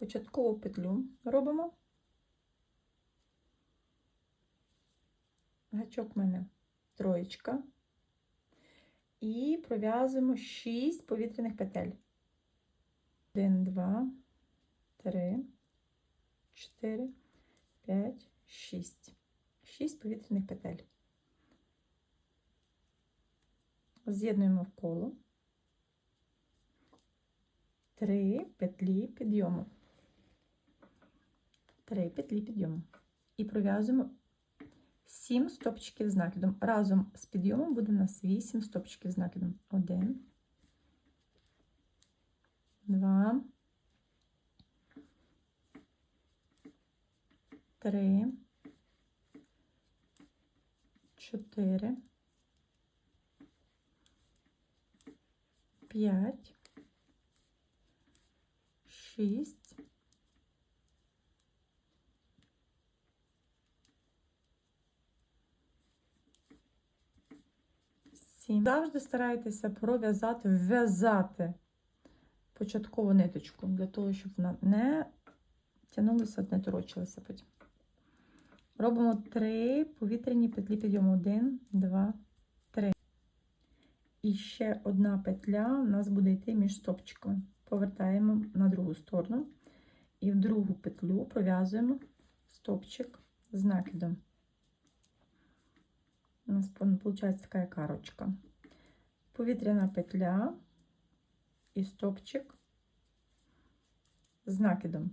Початкову петлю робимо. Гачок в мене троєчка. І пров'язуємо 6 повітряних петель. 1, 2, 3, 4, 5, 6. 6 повітряних петель. З'єднуємо в коло. 3 петлі підйому. 3 петлі підйому. І пров'язуємо 7 стопчиків з накидом. Разом з підйомом буде у нас 8 стопчиків з накидом. 1, 2, 3, 4, 5, 6, 7. Завжди старайтеся пров'язати, вв'язати початкову ниточку, для того, щоб вона не тягнулася, не торочилася потім. Робимо 3 повітряні петлі підйому. 1, 2, 3. І ще одна петля у нас буде йти між стопчиками. Повертаємо на другу сторону. І в другу петлю пров'язуємо стопчик з накидом. У нас виходить така як арочка. Повітряна петля і стопчик з накидом.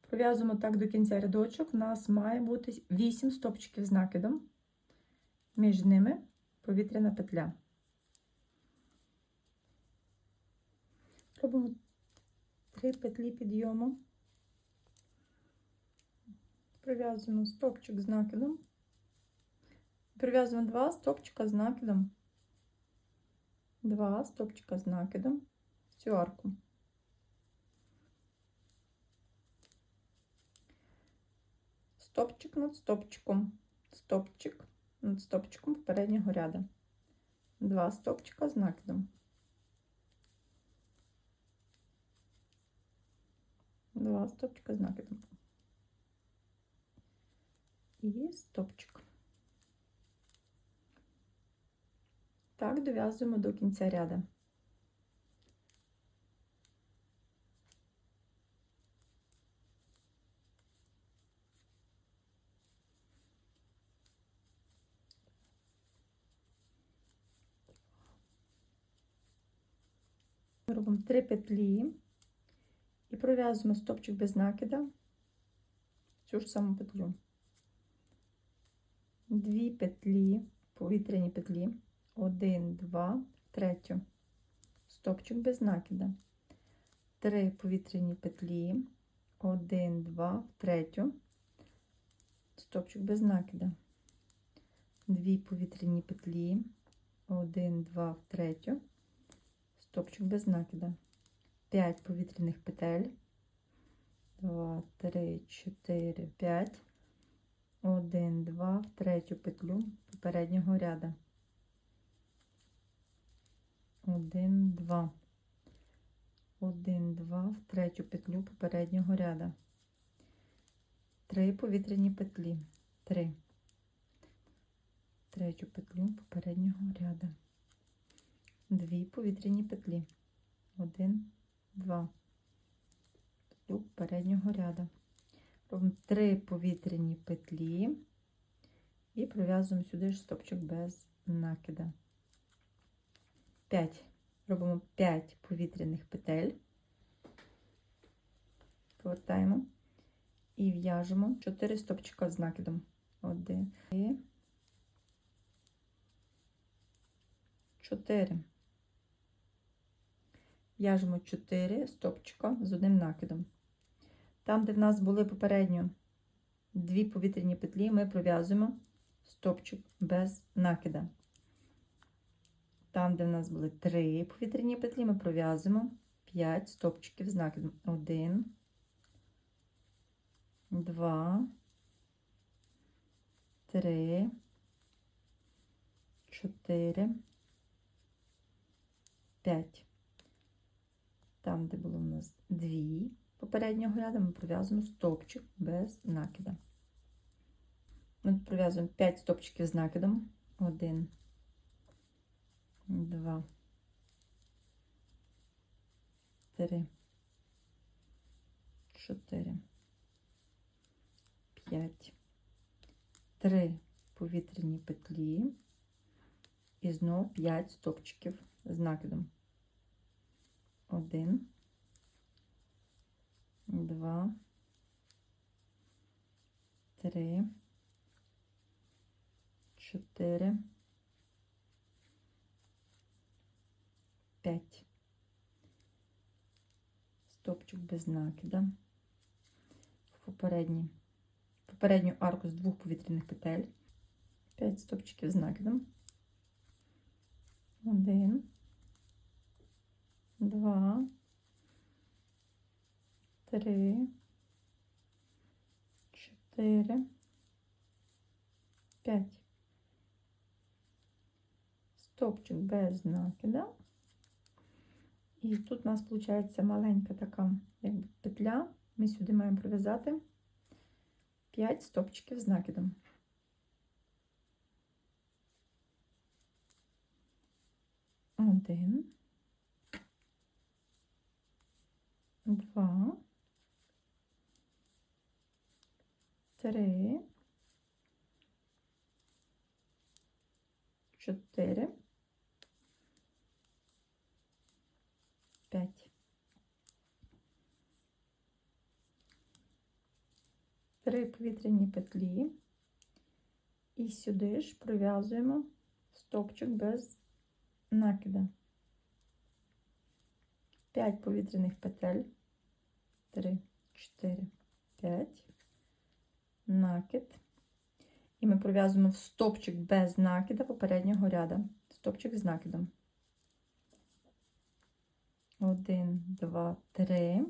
Пров'язуємо так до кінця рядочок. У нас має бути 8 стопчиків з накидом. Між ними повітряна петля. Робимо 3 петлі підйому. Прив'язуємо стопчик з накидом. Прив'язуємо 2 стопчика з накидом. 2 стопчика з накидом в цю арку. Стопчик над стопчиком, стопчик над стопчиком попереднього ряду. Два стопчика з накидом. Два стопчика з накидом. І стопчик. Так, дов'язуємо до кінця ряду. Ми робимо 3 петлі і пров'язуємо стопчик без накида в цю ж саму петлю. Дві петлі, повітряні петлі, 1, 2, третю, стопчик без накида, 3 повітряні петлі, 1, 2, третю, стопчик без накида, 2 повітряні петлі, 1, 2, третю, стопчик без накида. 5 повітряних петель. 2, 3, 4, 5. 1, 2 в третю петлю попереднього ряду. 1, 2. 1, 2 в третю петлю попереднього ряду. 3 повітряні петлі. 3. Третю петлю попереднього ряду. Дві повітряні петлі. Один, два. Петлю переднього ряду. Робимо три повітряні петлі і пров'язуємо сюди ж стопчик без накида. 5. Робимо 5 повітряних петель. Повертаємо і в'яжемо 4 стопчика з накидом. 1, 2, 4. В'яжемо 4 стопчика з одним накидом. Там, де в нас були попередньо дві повітряні петлі, ми пров'язуємо стопчик без накида. Там, де в нас були 3 повітряні петлі, ми пров'язуємо 5 стопчиків з накидом. 1, 2, 3, 4, 5. Там, де було у нас дві попереднього ряду ми пров'язуємо стовпчик без накида. Ми пров'язуємо 5 стовпчиків з накидом. 1, 2, 3, 4, 5, 3 повітряні петлі. І знов 5 стовпчиків з накидом. 1, 2, 3, 4, 5. Стопчик без накида. В попередній, попередню арку з двох повітряних петель. 5 стопчиків з накидом. 1, 2, 3, 4, 5. Стопчик без накида. І тут у нас виходить маленька така якби, петля. Ми сюди маємо пров'язати 5 стопчиків з накидом. Один, два, три, чотири, п'ять. Три повітряні петлі. І сюди ж пров'язуємо стопчик без накида. 5 повітряних петель. 3, 4, 5. Накид. І ми пров'язуємо в стопчик без накида попереднього ряда. Стопчик з накидом. 1, 2, 3.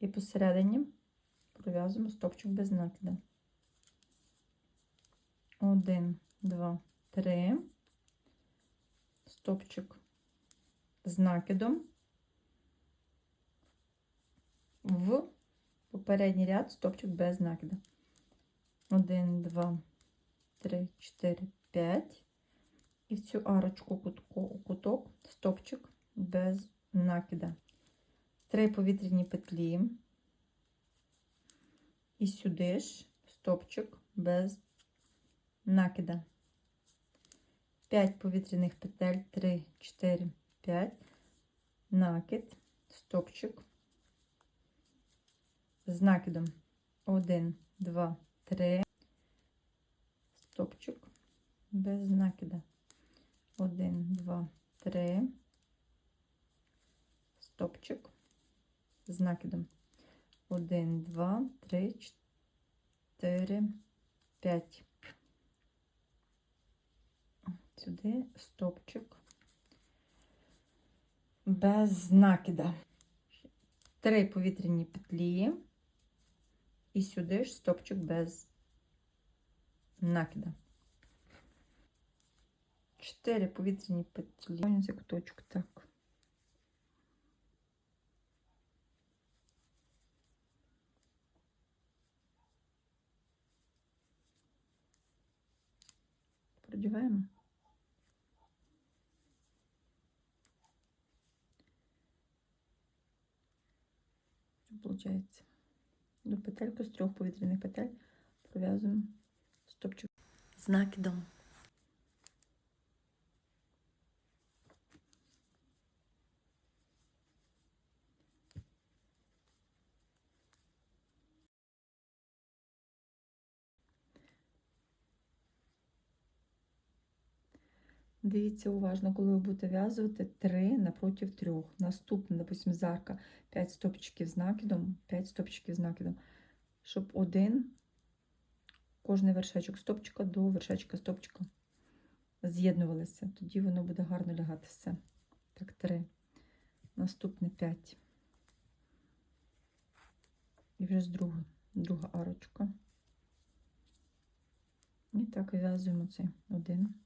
І посередині пров'язуємо стопчик без накида. 1, 2, 3 стопчик з накидом в попередній ряд стопчик без накида. 1, 2, 3, 4, 5. І в цю арочку куток стопчик без накида. Три повітряні петлі. І сюди ж стопчик без накида. 5 повітряних петель, 3, 4, 5, накид, стопчик з накидом 1, 2, 3, стопчик без накида. 1, 2, 3, стопчик з накидом. 1, 2, 3, 4, 5 сюди стопчик без накида. Три повітряні петлі, і сюди ж стопчик без накида. Чотири повітряні петлі. Ось куточок так. Продіваємо. Получається. До петельку з трьох повітряних петель пров'язуємо стопчик Знаки накидом. Дивіться уважно, коли ви будете в'язувати 3 напроти 3. Наступне, допустим, зарка 5 стопчиків з накидом, 5 стопчиків з накидом, щоб один, кожний вершечок стопчика до вершечка стопчика з'єднувалися. Тоді воно буде гарно лягати все. Так, 3. Наступне 5. І вже з друга, друга арочка. І так вив'язуємо цей один.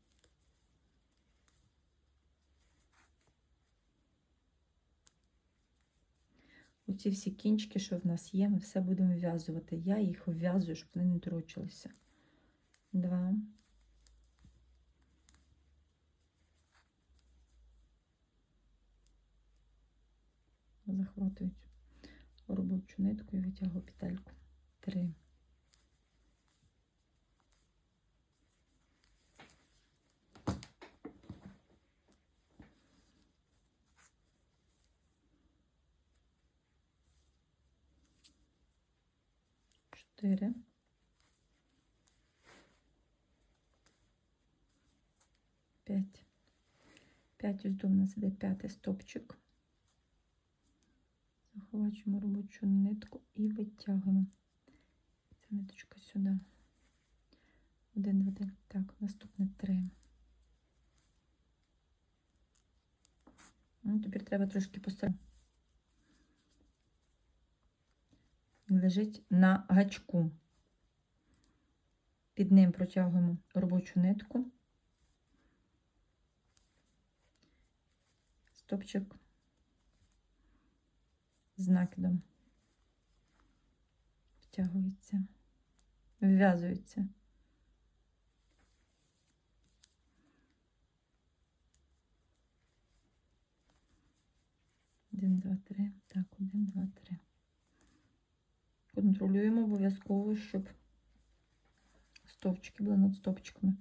Оці всі кінчики, що в нас є, ми все будемо вв'язувати. Я їх вв'язую, щоб вони не торочилися. Два. Захватують робочу нитку і витягую петельку. Три. Чотири. П'ять. П'ять до нас іде п'ятий стопчик. Заховачуємо робочу нитку і витягуємо. Ця ниточка сюди. Один, два, три. Так, наступне три. Ну, тепер треба трошки поставити. Лежить на гачку. Під ним протягуємо робочу нитку. Стопчик з накидом втягується, вв'язується. Один, два, три. Так, один, два, три. Контролюємо обов'язково, щоб стовпчики були над стовпчиками.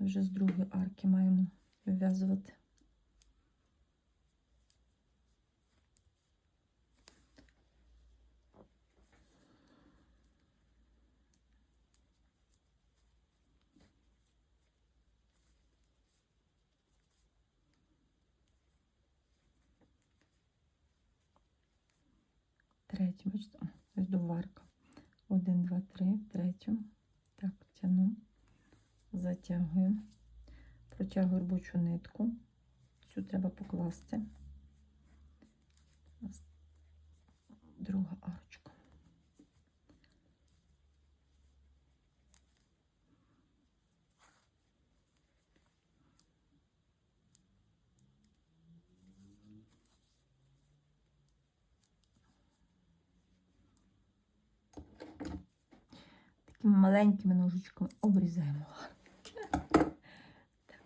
Вже з другої арки маємо вив'язувати. Третю, бачите, ось до варка. Один, два, три, третю. Так, тяну, затягую, протягую робочу нитку. Цю треба покласти. Друга арочка. Такими маленькими ножичками обрізаємо. Так.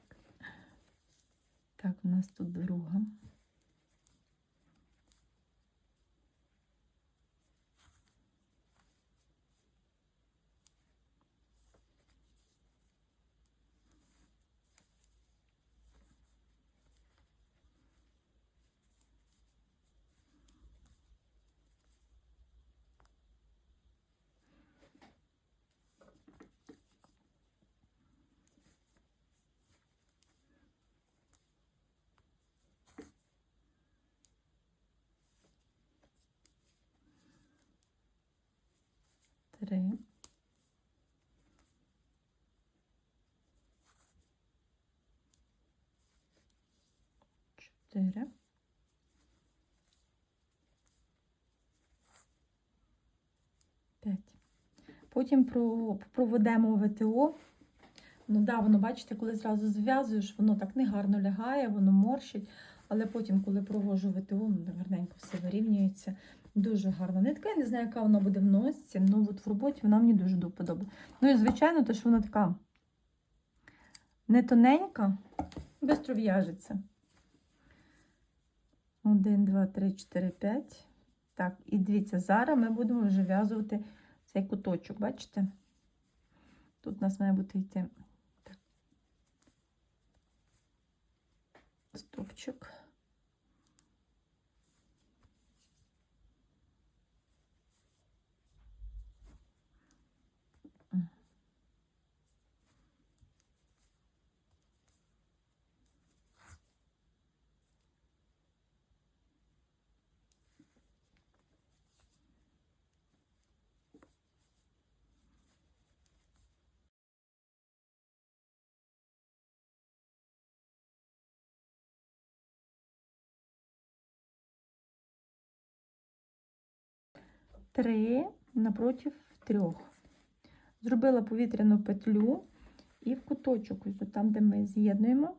Так, у нас тут друга. Три. Чотири. П'ять. Потім проведемо ВТО. Ну да, воно, бачите, коли зразу зв'язуєш, воно так негарно лягає, воно морщить. Але потім, коли провожу ВТО, воно гарненько все вирівнюється. Дуже гарна нитка. Я не знаю, яка вона буде в носці, але от в роботі вона мені дуже до вподоби. Ну і звичайно, то, що вона така не тоненька, швидко в'яжеться. Один, два, три, чотири, п'ять. Так, і дивіться, зараз ми будемо вже в'язувати цей куточок, бачите? Тут у нас має бути йти так. стовпчик. Три напротив трьох. Зробила повітряну петлю і в куточок, ось там, де ми з'єднуємо,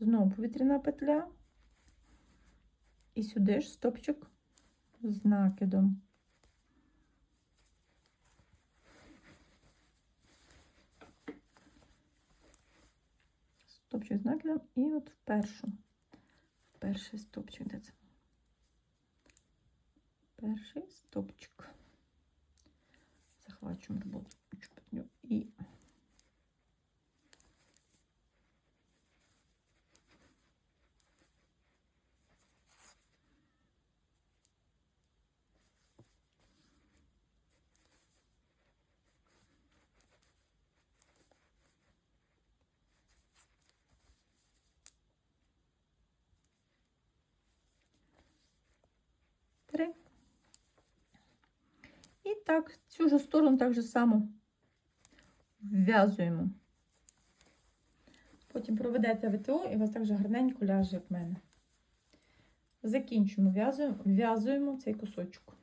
Знову повітряна петля. І сюди ж стопчик з накидом. Стопчик з накидом і от в першу. Перший стопчик, де це? Перший стопчик. Захвачуємо роботу і три. І так, цю ж сторону так же само вв'язуємо. Потім проведете ВТО і у вас так же гарненько ляже, як в мене. Закінчуємо, в'язуємо цей кусочок.